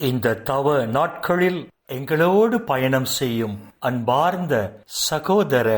இந்த தவ நாட்களில் எங்களோடு பயணம் செய்யும் அன்பார்ந்த சகோதர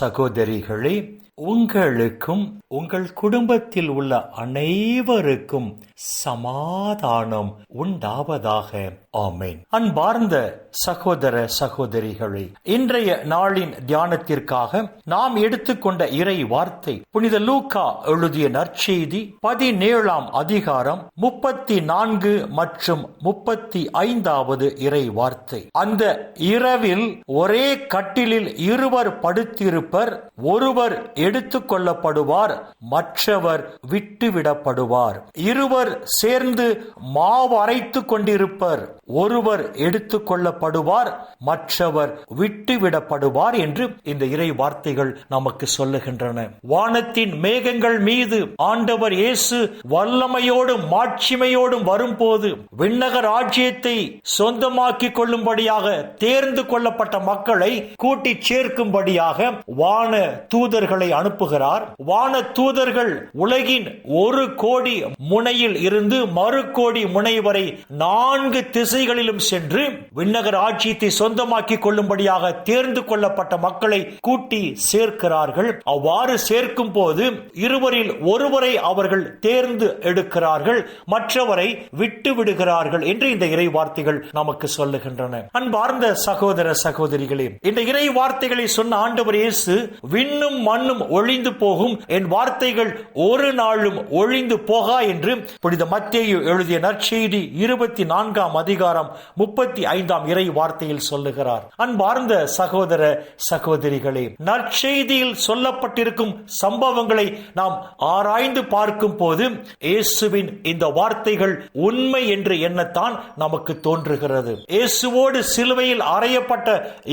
சகோதரிகளே உங்களுக்கும் உங்கள் குடும்பத்தில் உள்ள அனைவருக்கும் சமாதானம் உண்டாவதாக. ஆமேன். அன்பார்ந்த சகோதர சகோதரிகளே இன்றைய நாளின் தியானத்திற்காக நாம் எடுத்துக்கொண்ட இறை வார்த்தை புனித லூக்கா எழுதிய நற்செய்தி பதினேழாம் அதிகாரம் முப்பத்தி நான்கு மற்றும் முப்பத்தி ஐந்தாவது இறை வார்த்தை. அந்த இரவில் ஒரே கட்டிலில் இருவர் படுத்திருப்பர் ஒருவர் எடுத்துக் கொள்ளப்படுவார் மற்றவர் விட்டுவிடப்படுவார். இருவர் சேர்ந்து மாவு அரைத்துக் கொண்டிருப்பர். ஒருவர் எடுத்துக் கொள்ளப்படுவார் மற்றவர் விட்டுவிடப்படுவார் என்று இந்த இறை வார்த்தைகள் நமக்கு சொல்லுகின்றன. வானத்தின் மேகங்கள் மீது ஆண்டவர் இயேசு வல்லமையோடும் மாட்சிமையோடும் வரும்போது விண்ணக ராஜ்யத்தை சொந்தமாக்கிக் கொள்ளும்படியாக தேர்ந்து கொள்ளப்பட்ட மக்களை கூட்டி சேர்க்கும்படியாக வான தூதர்களை அனுப்புகிறார். வான தூதர்கள் உலகின் ஒரு கோடி முனையில் இருந்து மறு கோடி முனை வரை நான்கு திசைகளிலும் சென்று விண்ணகர் ஆட்சியத்தை சொந்தமாக்கிக் கொள்ளும்படியாக தேர்ந்து கொள்ளப்பட்ட மக்களை கூட்டி சேர்க்கிறார்கள். அவ்வாறு சேர்க்கும் போது இருவரில் ஒருவரை அவர்கள் தேர்ந்து எடுக்கிறார்கள். மற்றவரை விட்டு விடுகிறார்கள் என்று இந்த இறை வார்த்தைகள் நமக்கு சொல்லுகின்றன. அன்பார்ந்த சகோதர சகோதரிகளே இந்த இறை வார்த்தைகளை சொன்ன ஆண்டவர் இயேசு விண்ணும் மண்ணும் ஒழிந்து போகும். என் வார்த்தைகள் ஒரு நாளும் ஒழிந்து போகா என்று புனித மத்தேயு எழுதிய நற்செய்தி இருபத்தி நான்காம் அதிகாரம் முப்பத்தி ஐந்தாம் இறை வார்த்தையில் சொல்லுகிறார். அன்பார்ந்த சகோதர சகோதரிகளே நற்செய்தியில் சொல்லப்பட்டிருக்கும் சம்பவங்களை நாம் ஆராய்ந்து பார்க்கும் போது இயேசுவின் இந்த வார்த்தைகள் உண்மை என்று எண்ணத்தான் நமக்கு தோன்றுகிறது. இயேசுவோடு சிலுவையில் அறையப்பட்ட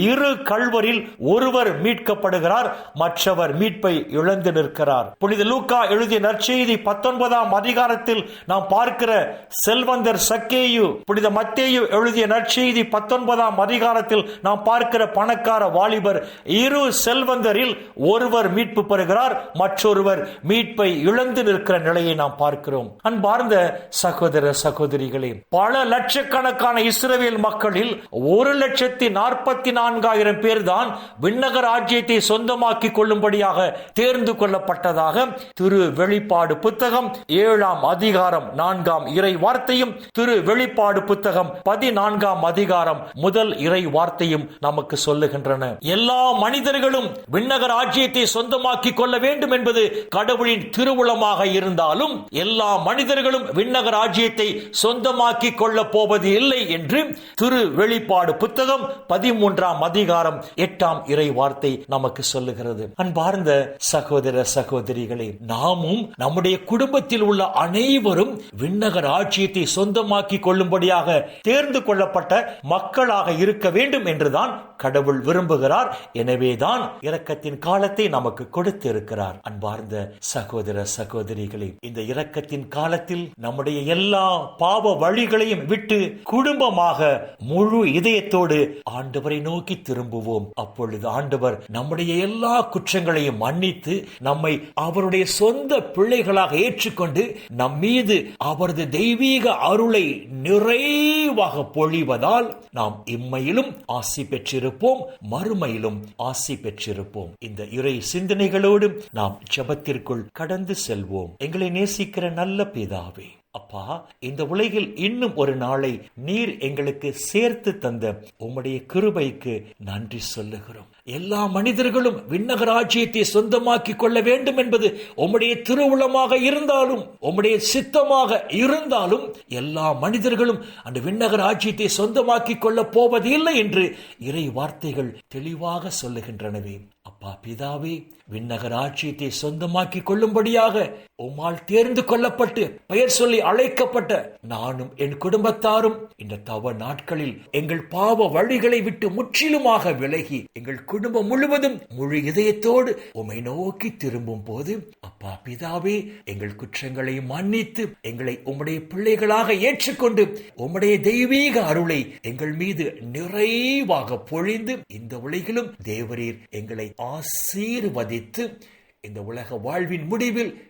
இரு கல்வரில் ஒருவர் மீட்கப்படுகிறார் மற்றவர் மீட்பை இழந்து நிற்கிறார். புனித லூக்கா எழுதிய நற்செய்தி பத்தொன்பதாம் அதிகாரத்தில் நாம் பார்க்கிற செல்வந்தர் சக்கேயு புனித மத்தேயு எழுதிய நற்செய்தி பத்தொன்பதாம் அதிகாரத்தில் நாம் பார்க்கிற பணக்கார வாலிபர் இரு செல்வந்தரில் ஒருவர் மீட்பு பெறுகிறார் மற்றொருவர் மீட்பை இழந்து நிற்கிற நிலையை நாம் பார்க்கிறோம். அன்பார்ந்த சகோதர சகோதரிகளே பல லட்சக்கணக்கான இஸ்ரேல் மக்களில் ஒரு லட்சத்தி நாற்பத்தி நான்காயிரம் பேர் தான் விண்ணக ராஜ்யத்தை சொந்தமாக்கி கொள்ளும்படியாக தேர்ந்து கொள்ளப்பட்டதாக திரு வெளிப்பாடு புத்தகம் ஏழாம் அதிகாரம் நான்காம் இறை வார்த்தையும் திரு வெளிப்பாடு புத்தகம் பதினான்காம் அதிகாரம் முதல் இறை வார்த்தையும் நமக்கு சொல்லுகின்றன. எல்லா மனிதர்களும் விண்ணக ராஜ்யத்தை சொந்தமாக்கிக் கொள்ள வேண்டும் என்பது கடவுளின் திருவுளமாக இருந்தாலும் எல்லா மனிதர்களும் விண்ணக ராஜ்யத்தை சொந்தமாக்கிக் கொள்ள போவது இல்லை என்று திரு வெளிப்பாடு புத்தகம் பதிமூன்றாம் அதிகாரம் எட்டாம் இறை வார்த்தை நமக்கு சொல்லுகிறது. அன்பார்ந்த சகோதர சகோதரிகளே நாமும் நம்முடைய குடும்பத்தில் உள்ள அனைவரும் விண்ணகர் ஆட்சியத்தை சொந்தமாக்கி கொள்ளும்படியாக தேர்ந்து கொள்ளப்பட்ட மக்களாக இருக்க வேண்டும் என்றுதான் கடவுள் விரும்புகிறார். எனவேதான் இரக்கத்தின் காலத்தை நமக்கு கொடுத்திருக்கிறார். அன்பார்ந்த சகோதர சகோதரிகளே இந்த இரக்கத்தின் காலத்தில் நம்முடைய எல்லா பாவ வழிகளையும் விட்டு குடும்பமாக முழு இதயத்தோடு ஆண்டவரை நோக்கி திரும்புவோம். அப்பொழுது ஆண்டவர் நம்முடைய எல்லா குற்றங்களையும் மன்னித்து நம்மை அவருடைய சொந்த பிள்ளைகளாக ஏற்றுக்கொண்டு நம் மீது அவரது தெய்வீக அருளை நிறைவாக பொழிவதால் நாம் இம்மையிலும் ஆசி பெற்றிருப்போம் மறுமையிலும் ஆசி பெற்றிருப்போம். இந்த இறை சிந்தனைகளோடு நாம் ஜபத்திற்குள் கடந்து செல்வோம். எங்களை நேசிக்கிற நல்ல பிதாவே அப்பா இந்த உலகில் இன்னும் ஒரு நாளை நீர் எங்களுக்கு சேர்த்து தந்த உம்முடைய கிருபைக்கு நன்றி சொல்லுகிறோம். எல்லா மனிதர்களும் விண்ணக ராஜ்யத்தை சொந்தமாக்கி கொள்ள வேண்டும் என்பது உம்முடைய திருவுளமாக இருந்தாலும் உம்முடைய சித்தமாக இருந்தாலும் எல்லா மனிதர்களும் அந்த விண்ணக ராஜ்யத்தை சொந்தமாக்கி கொள்ள போவது இல்லை என்று இறை வார்த்தைகள் தெளிவாக சொல்லுகின்றனவே. அப்பா பிதாவே விண்ணகர் ஆட்சியத்தை சொந்தமாக்கி கொள்ளும்படியாக உம்மால் தேர்ந்து கொள்ளப்பட்டு பெயர் சொல்லி அழைக்கப்பட்ட நானும் என் குடும்பத்தாரும் இந்த தவ நாட்களில் எங்கள் பாவ வழிகளை விட்டு முற்றிலுமாக விலகி எங்கள் குடும்பம் முழுவதும் முழு இதயத்தோடு உமை நோக்கி திரும்பும் போது அப்பா பிதாவே எங்கள் குற்றங்களை மன்னித்து எங்களை உம்முடைய பிள்ளைகளாக ஏற்றுக்கொண்டு உம்முடைய தெய்வீக அருளை எங்கள் மீது நிறைவாக பொழிந்து இந்த உலகிலும் தேவரீர் எங்களை ஆசீர்வதித்து இந்த உலக வாழ்வின் முடிவில்